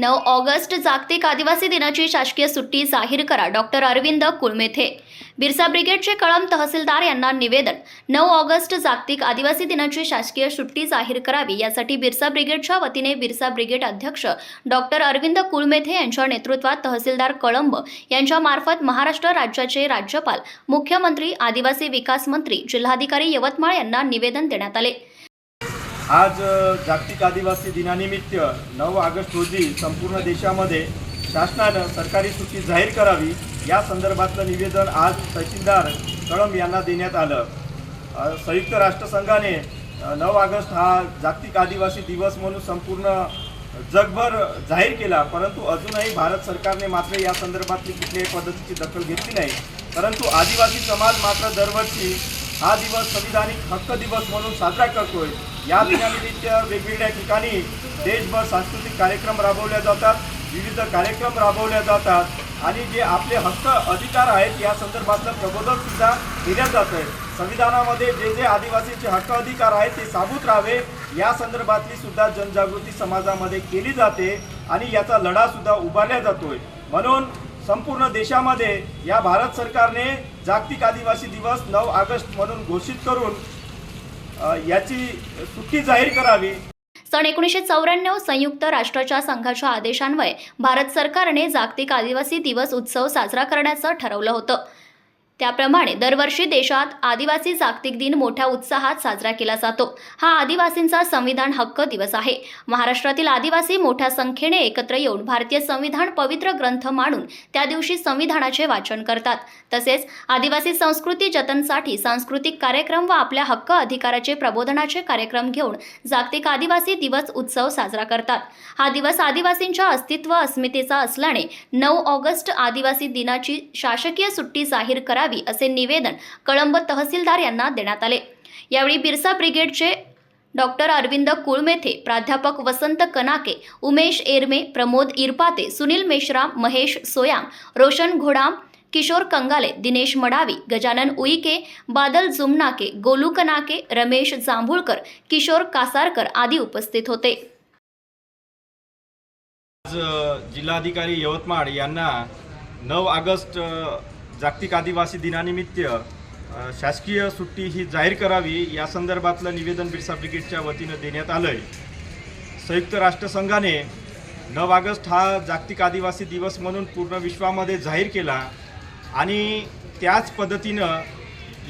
नऊ ऑगस्ट जागतिक आदिवासी दिनाची शासकीय सुट्टी जाहीर करा. डॉक्टर अरविंद कुळमेथे. बिरसा ब्रिगेडचे कळम तहसीलदार यांना निवेदन. नऊ ऑगस्ट जागतिक आदिवासी दिनाची शासकीय सुट्टी जाहीर करावी यासाठी बिरसा ब्रिगेडच्या वतीने बिरसा ब्रिगेड अध्यक्ष डॉक्टर अरविंद कुळमेथे यांच्या नेतृत्वात तहसीलदार कळंब यांच्या मार्फत महाराष्ट्र राज्याचे राज्यपाल मुख्यमंत्री आदिवासी विकास मंत्री जिल्हाधिकारी यवतमाळ यांना निवेदन देण्यात आले. आज जागतिक आदिवासी दिनानिमित्त नऊ ऑगस्ट रोजी संपूर्ण देशामध्ये शासनानं सरकारी सुट्टी जाहीर करावी या संदर्भातलं निवेदन आज तहसीलदार कळंब यांना देण्यात आलं. संयुक्त राष्ट्रसंघाने नऊ ऑगस्ट हा जागतिक आदिवासी दिवस म्हणून संपूर्ण जगभर जाहीर केला परंतु अजूनही भारत सरकारने मात्र या संदर्भातली कुठल्याही पद्धतीची दखल घेतली नाही. परंतु आदिवासी समाज मात्र दरवर्षी हा दिवस संविधानिक हक्क दिवस म्हणून साजरा करतोय. या दिनानिमित्त वेगवेगळ्या ठिकाणी देशभर सांस्कृतिक कार्यक्रम राबवले जातात विविध कार्यक्रम राबवले जातात आणि जे आपले हक्क अधिकार आहेत या संदर्भातलं प्रबोधन सुद्धा केलं जात आहे. संविधानामध्ये जे जे आदिवासीचे हक्क अधिकार आहेत ते साबूत राहावे या संदर्भातली सुद्धा जनजागृती समाजामध्ये केली जाते आणि याचा लढा सुद्धा उभारला जातोय. म्हणून संपूर्ण देशामध्ये या भारत सरकारने जागतिक आदिवासी दिवस नऊ ऑगस्ट म्हणून घोषित करून याची सुट्टी जाहीर करावी. सन एकोणीसशे चौऱ्याण्णव संयुक्त राष्ट्राच्या संघाच्या आदेशान्वये भारत सरकारने जागतिक आदिवासी दिवस उत्सव साजरा करण्याचं ठरवलं होतं. त्याप्रमाणे दरवर्षी देशात आदिवासी जागतिक दिन मोठ्या उत्साहात साजरा केला जातो. हा आदिवासींचा संविधान हक्क दिवस आहे. महाराष्ट्रातील आदिवासी मोठ्या संख्येने एकत्र येऊन भारतीय संविधान पवित्र ग्रंथ मानून त्या दिवशी संविधानाचे वाचन करतात. तसेच आदिवासी संस्कृती जतनसाठी सांस्कृतिक कार्यक्रम व आपल्या हक्क अधिकाराचे प्रबोधनाचे कार्यक्रम घेऊन जागतिक आदिवासी दिवस उत्सव साजरा करतात. हा दिवस आदिवासींच्या अस्तित्व अस्मितेचा असल्याने नऊ ऑगस्ट आदिवासी दिनाची शासकीय सुट्टी जाहीर करावी असे निवेदन कळंब तहसीलदार यांना देण्यात आले. यावेळी बिरसा ब्रिगेडचे डॉक्टर अरविंद कुळमेथे प्राध्यापक वसंत कनाके उमेश एरमे प्रमोद इरपाते सुनील मेश्राम महेश सोयाम रोशन घोडाम किशोर कंगाले दिनेश मडावी गजानन उईके बादल जुमनाके गोलू कनाके रमेश जांभुळकर किशोर कासारकर आदी उपस्थित होते. आज जिल्हाधिकारी यवतमाळ यांना नऊ ऑगस्ट जागतिक आदिवासी दिनानिमित्त शासकीय सुट्टी ही जाहीर करावी या संदर्भातलं निवेदन बिरसा ब्रिगेडच्या वतीनं देण्यात आलं आहे संयुक्त राष्ट्रसंघाने नऊ ऑगस्ट हा जागतिक आदिवासी दिवस म्हणून पूर्ण विश्वामध्ये जाहीर केला आणि त्याच पद्धतीनं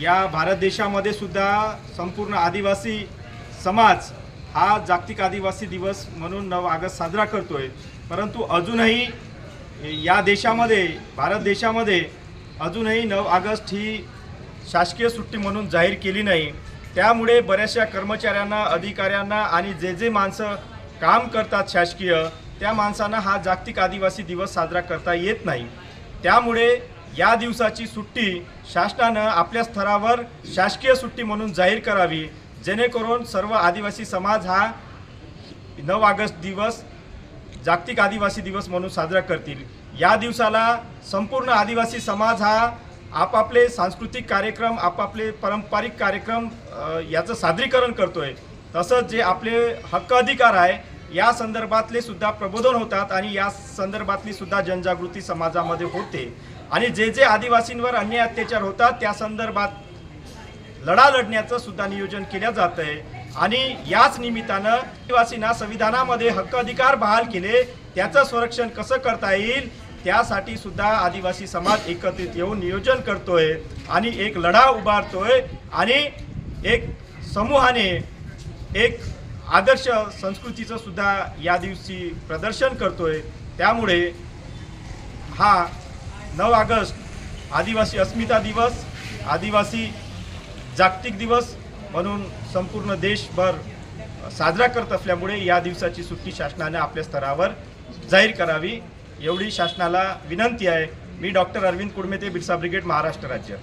या भारत देशामध्ये सुद्धा संपूर्ण आदिवासी समाज हा जागतिक आदिवासी दिवस म्हणून नऊ ऑगस्ट साजरा करतो आहे परंतु अजूनही या देशामध्ये भारत देशामध्ये अजूनही नऊ ऑगस्ट ही शासकीय सुट्टी म्हणून जाहीर केली नाही. त्यामुळे बऱ्याचशा कर्मचाऱ्यांना अधिकाऱ्यांना आणि जे जे माणसं काम करतात शासकीय त्या माणसांना हा जागतिक आदिवासी दिवस साजरा करता येत नाही. त्यामुळे या दिवसाची सुट्टी शासनानं आपल्या स्तरावर शासकीय सुट्टी म्हणून जाहीर करावी जेणेकरून सर्व आदिवासी समाज हा नऊ ऑगस्ट दिवस जागतिक आदिवासी दिवस म्हणून साजरा करतील. या दिवसाला संपूर्ण आदिवासी समाज हा आपापले सांस्कृतिक कार्यक्रम आपापले पारंपरिक कार्यक्रम याचं सादरीकरण करतोय. तसंच जे आपले हक्क अधिकार आहे या संदर्भातले सुद्धा प्रबोधन होतात आणि या संदर्भातली सुद्धा जनजागृती समाजामध्ये होते. आणि जे जे आदिवासींवर अन्याय अत्याचार होतात त्या संदर्भात लढा लढण्याचं सुद्धा नियोजन केलं जात आहे आणि याच निमित्तानं आदिवासींना संविधानामध्ये हक्क अधिकार बहाल केले त्याचं संरक्षण कसं करता येईल त्यासाठी सुद्धा आदिवासी समाज एकत्रित येऊन नियोजन करतोय आणि एक लढा उभारतोय आणि एक समूहाने एक आदर्श संस्कृतीचं सुद्धा या दिवशी प्रदर्शन करतोय. त्यामुळे हा नऊ ऑगस्ट आदिवासी अस्मिता दिवस आदिवासी जागतिक दिवस म्हणून संपूर्ण देशभर साजरा करत असल्यामुळे या दिवसाची सुट्टी शासनाने आपल्या स्तरावर जाहीर करावी. एवढी शासनाला विनंती आहे. मी डॉक्टर अरविंद कुडमेते बिरसा ब्रिगेड महाराष्ट्र राज्य.